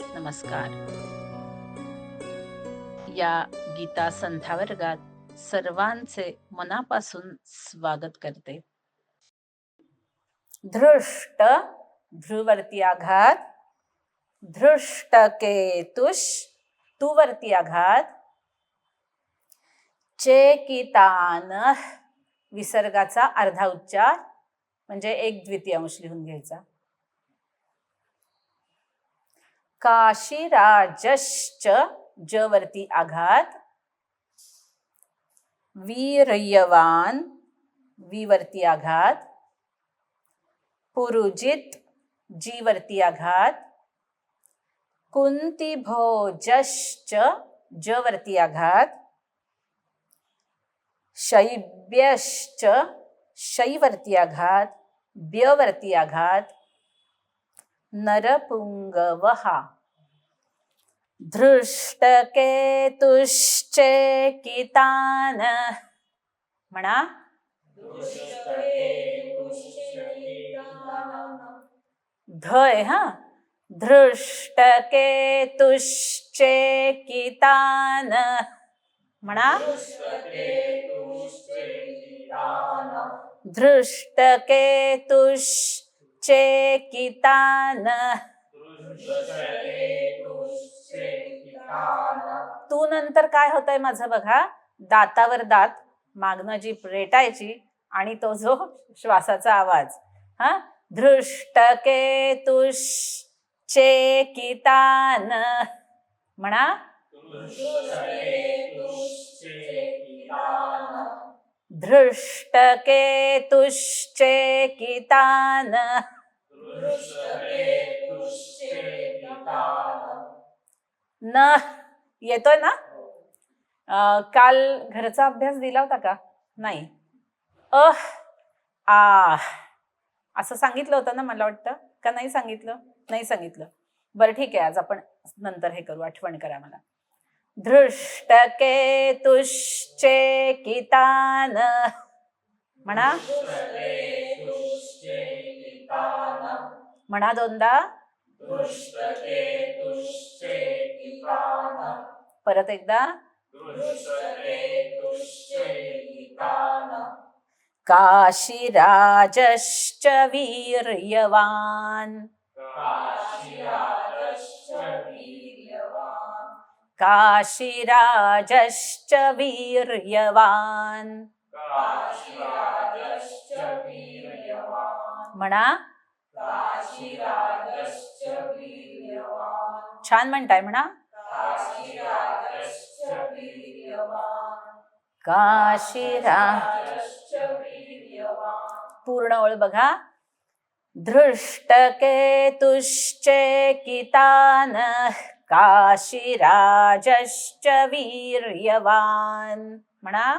नमस्कार. या गीता संध्या वर्गात सर्वांचे मनापासून स्वागत करते. धृष्ट ध्रुवर्ती आघात धृष्ट केतुष तुवरती आघात चेकितान विसर्गाचा अर्धा उच्चार म्हणजे एक द्वितीयांश लिहून घ्यायचा. काशीराजश्च ज वरती आघात. वीरयवान वी वरती आघात. पुरुजित जी वरती आघात. कुंतीभोजश्च ज वरती आघात. शैब्यश्च शैवरती आघात. ब्यवरती आघात. नरपुंगवहा धृष्टकेतुश्चेकितान। म्हणा धय हा? धृष्टकेतुश्चेकितान। म्हणा चेकितान तू नंतर काय होतंय माझं बघा? दातावर दात मागणं जी रेटायची आणि तो जो श्वासाचा आवाज. हा? धृष्टकेतुश चेकितान म्हणा? धृष्टकेतुश्चेकितान न येतोय ना? आ, काल घरचा अभ्यास दिला होता का? नाही. अह आ असं सांगितलं होतं ना मला वाटतं. का नाही सांगितलं? नाही सांगितलं. बरं ठीक आहे. आज आपण नंतर हे करू. आठवण करा मला. धृष्टकेतुश्चेकितान म्हणा. म्हणा दोनदा परत एकदा. काशीराजश्च वीर्यवान्. काशीराजश्च वीर्यवान्. म्हणा. छान म्हणताय म्हणा. काशीरा पूर्ण ओळ बघा. धृष्टकेतुश्चेकितान काशीराजश्च वीर्यवान्। म्हणा.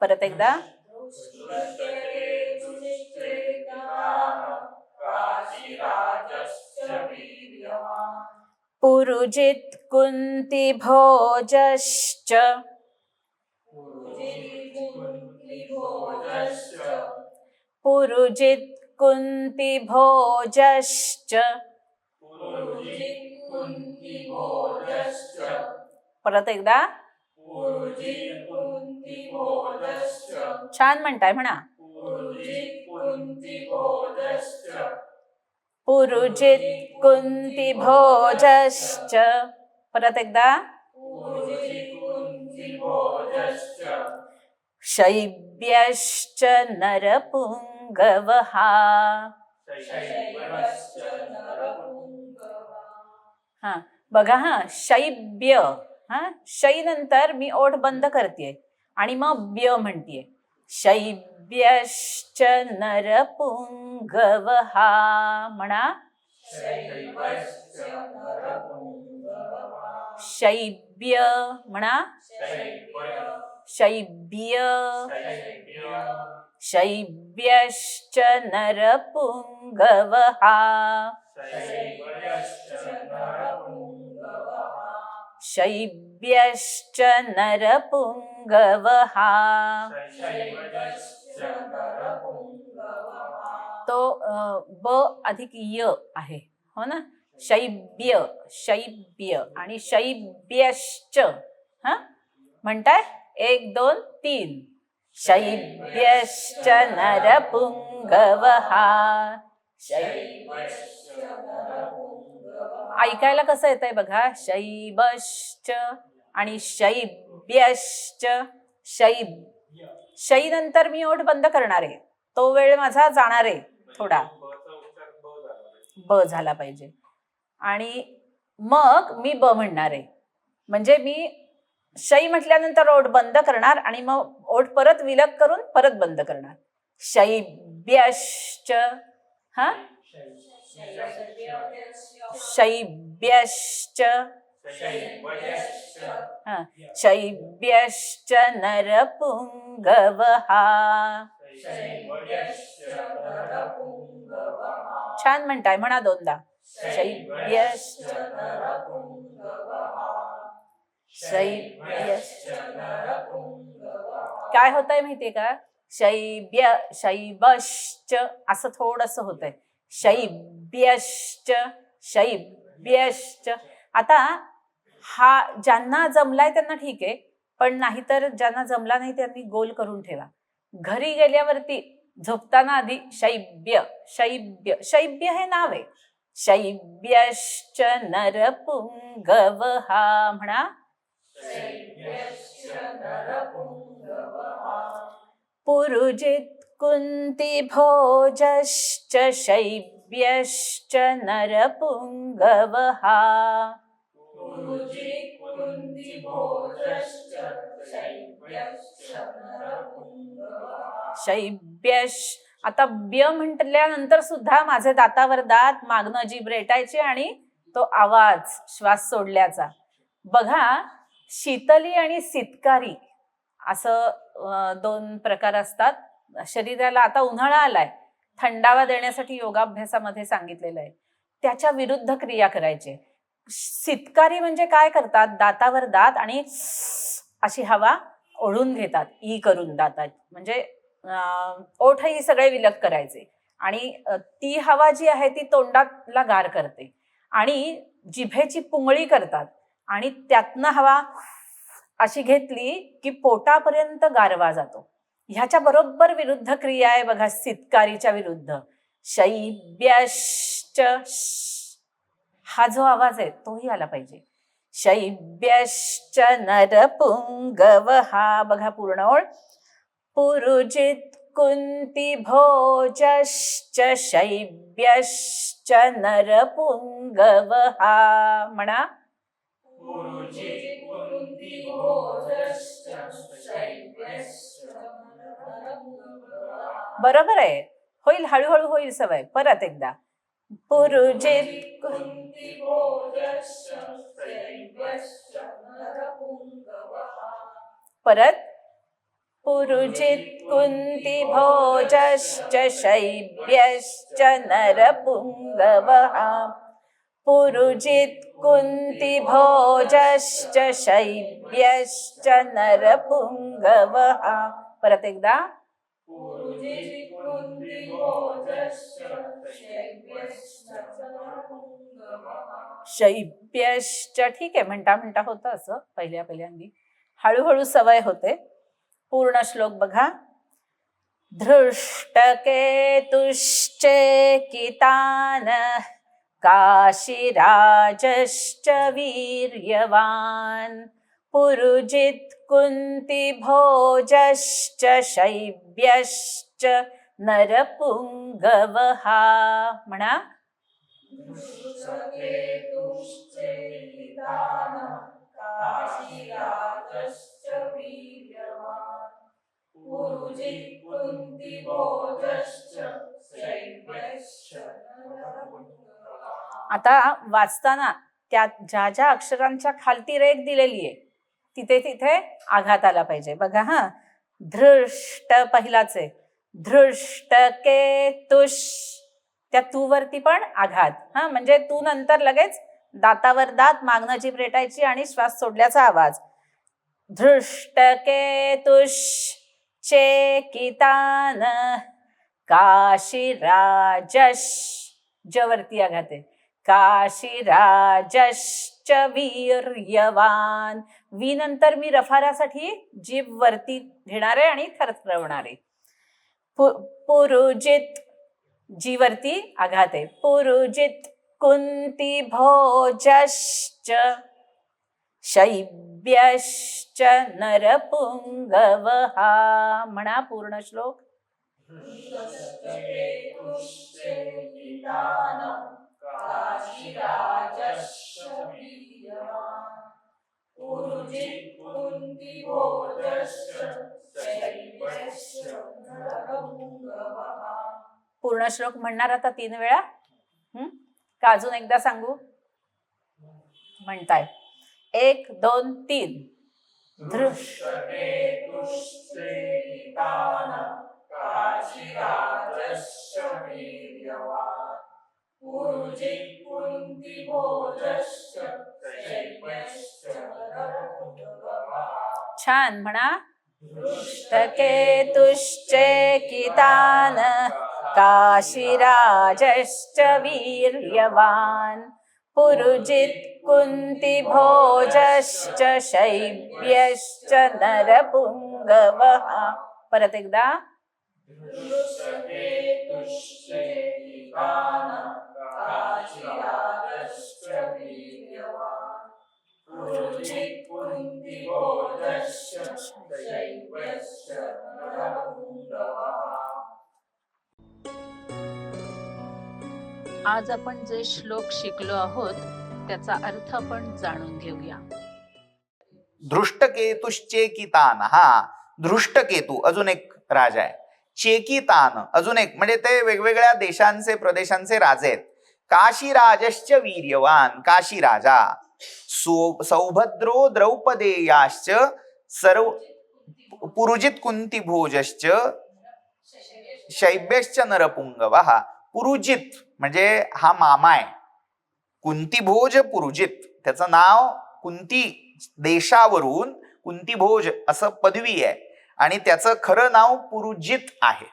परत एकदा. पुरुजित कुंती भोजश्च। पुरुजित कुंती भोजश्च। परत एकदा. छान म्हणताय म्हणा. पुरुजित कुंती भोजश्च परत एकदा. शैब्यश्च नरपुंगवहा हा बघा हा शैब्य हा शै नंतर मी ओठ बंद करते आणि मग व्य म्हणतीये. शैब्यश्च नरपुङ्गवः म्हणा. शैब्य म्हणा. शैब्य शैब्यश्च नरपुङ्गवः शैब्यश्च नरपुङ्गवः। तो ब अधिक य आहे हो ना? शैब्य शैब्य आणि शैब्यश्च हा? म्हणताय? एक दोन तीन. शैब्यश्च नरपुङ्गवः। ऐकायला कसं येतंय बघा? शैबश्च आणि शैब्यश्च. शैब. शै नंतर मी ओठ बंद करणार आहे. तो वेळ माझा जाणार आहे थोडा. ब झाला पाहिजे. आणि मग मी ब म्हणणार आहे. म्हणजे मी शई म्हटल्यानंतर ओठ बंद करणार आणि मग ओठ परत विलग करून परत बंद करणार. शैब्यश्च. हा? शैब्यश्च हा शैब्यश्च नरपुङ्गवः। छान म्हणताय म्हणा दोनदा. शैब्यश्च शैब्यश्च काय होतंय माहितीये का? शैब्य शैबश्च असं थोडस ब्यश्च शैब ब्यश्च. आता हा ज्यांना जमलाय त्यांना ठीक आहे पण नाहीतर ज्यांना जमला नाही त्यांनी गोल करून ठेवा. घरी गेल्यावरती झोपताना आधी शैब्य शैब्य शैब्य हे नाव आहे. शैब्यश्च नरपुङ्गवः म्हणा. पुरुजित् कुन्तिभोजश्च शैब्यश्च नरपुङ्गवः शैब्यश आता ब्य म्हटल्यानंतर सुद्धा माझे दातावर दात मागणं जीभ रेटायचे आणि तो आवाज श्वास सोडल्याचा. बघा शीतली आणि सितकारी असं दोन प्रकार असतात. शरीराला आता उन्हाळा आलाय. थंडावा देण्यासाठी योगाभ्यासामध्ये सांगितलेलं आहे. त्याच्या विरुद्ध क्रिया करायचे. सितकारी म्हणजे काय करतात? दातावर दात आणि अशी हवा ओढून घेतात. ई करून दातात. म्हणजे ओठही सगळे विलग करायचे. आणि ती हवा जी आहे ती तोंडाला गार करते. आणि जिभेची पुंगळी करतात. आणि त्यातनं हवा अशी घेतली की पोटापर्यंत गारवा जातो. ह्याच्या बरोबर विरुद्ध क्रिया आहे बघा सितकारीच्या विरुद्ध. शैब्यश्च हा जो आवाज आहे तोही आला पाहिजे. शैब्यश्च नरपुंगव हा बघा पूर्ण ओळ पुरुजित कुंती भोजश्च शैब्यश्च नरपुंगव हा. म्हणा. बरोबर आहे. होईल हळूहळू होईल सवय. परत एकदा. पुरुजित परत? पुरुजित कुंती भोजश्च शैब्यश्च नरपुङ्गवः। पुरुजित कुंती भोजश्च शैब्यश्च नरपुङ्गवः। परत एकदा. शैब्यश्च ठीक आहे म्हणता म्हणता होतं असं पहिल्या पहिल्यांदी. हळूहळू सवय होते. पूर्ण श्लोक बघा. धृष्टकेतुश्चेकितान काशिराजश्च वीर्यवान्। पुरुजित् कुन्तिभोजश्च शैव्यश्च नरपुङ्गवः। म्हणा आता वाचताना त्यात ज्या ज्या अक्षरांच्या खालती रेख दिलेली आहे तिथे तिथे आघात आला पाहिजे. बघा हा. धृष्ट पहिलाच आहे. धृष्ट केतुष त्या तू वरती पण आघात. हा म्हणजे तू नंतर लगेच दातावर दात मागणं भेटायची रेटायची आणि श्वास सोडल्याचा आवाज. धृष्ट केतुष चेकितान. काशीराजश. जवरती आघात आहे. काशीराजश्च वीर्यवान. वी नंतर मी रफारासाठी जीभ वरती घेणार आहे आणि थरथरवणार आहे पु- पुरुजित जी वरती आघात. आहे पुरुजित कुंती भोजश्च शैब्यश्च नरपुंगवहा. म्हणा पूर्ण श्लोक. पूर्ण श्लोक म्हणणार आता तीन वेळा? का अजून एकदा सांगू? म्हणताय. एक दोन तीन. दृष्टकेतुश्चेकितानं छान म्हणा. केतुश्चेकितान काशीराजश्च वीर्यवान्। पुरुजित् कुन्तिभोजश्च शैब्यश्च नरपुङ्गवः। परत एकदा। आज आपण जे श्लोक शिकलो आहोत त्याचा अर्थ आपण जाणून घेऊया. धृष्टकेतुश्चेकितान. हा धृष्टकेतू अजून एक राजा आहे. चेकितान. अजून एक म्हणजे ते वेगवेगळ्या देशांचे प्रदेशांचे राजे आहेत. काशीराजश्च वीर्यवान काशी राजा सौ सौभद्रो द्रौपदेयाश्च सर्व पुरुजित कुंतीभोजश्च शैब्यश्च नरपुंगव. हा पुरुजित म्हणजे हा मामा आहे. कुंतीभोज पुरुजित. त्याचं नाव कुंती देशावरून कुंतीभोज असं पदवी आहे. आणि त्याचं खरं नाव पुरुजित आहे.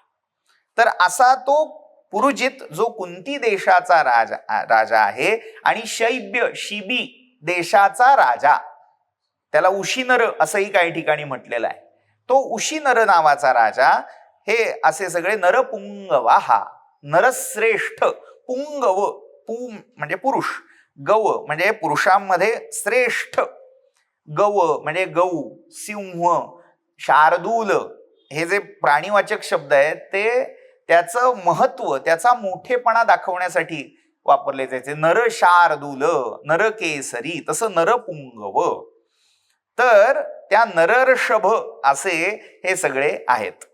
तर असा तो पुरुजित जो कुंती देशाचा राजा राजा आहे आणि शैब्य शिबी देशाचा राजा. त्याला उशीनर असंही काही ठिकाणी म्हटलेलं आहे. तो उशीनर नावाचा राजा हे असे सगळे नरपुंगवा हा नरश्रेष्ठ पुंगव पु म्हणजे पुरुष गव म्हणजे पुरुषांमध्ये श्रेष्ठ गव म्हणजे गौ सिंह शार्दूल हे जे प्राणीवाचक शब्द आहेत ते त्याचं महत्त्व त्याचा मोठेपणा दाखवण्यासाठी वापरले जायचे. नर शार्दूल नरकेसरी तसं नरपुंगव तर त्या नरर्षभ असे हे सगळे आहेत.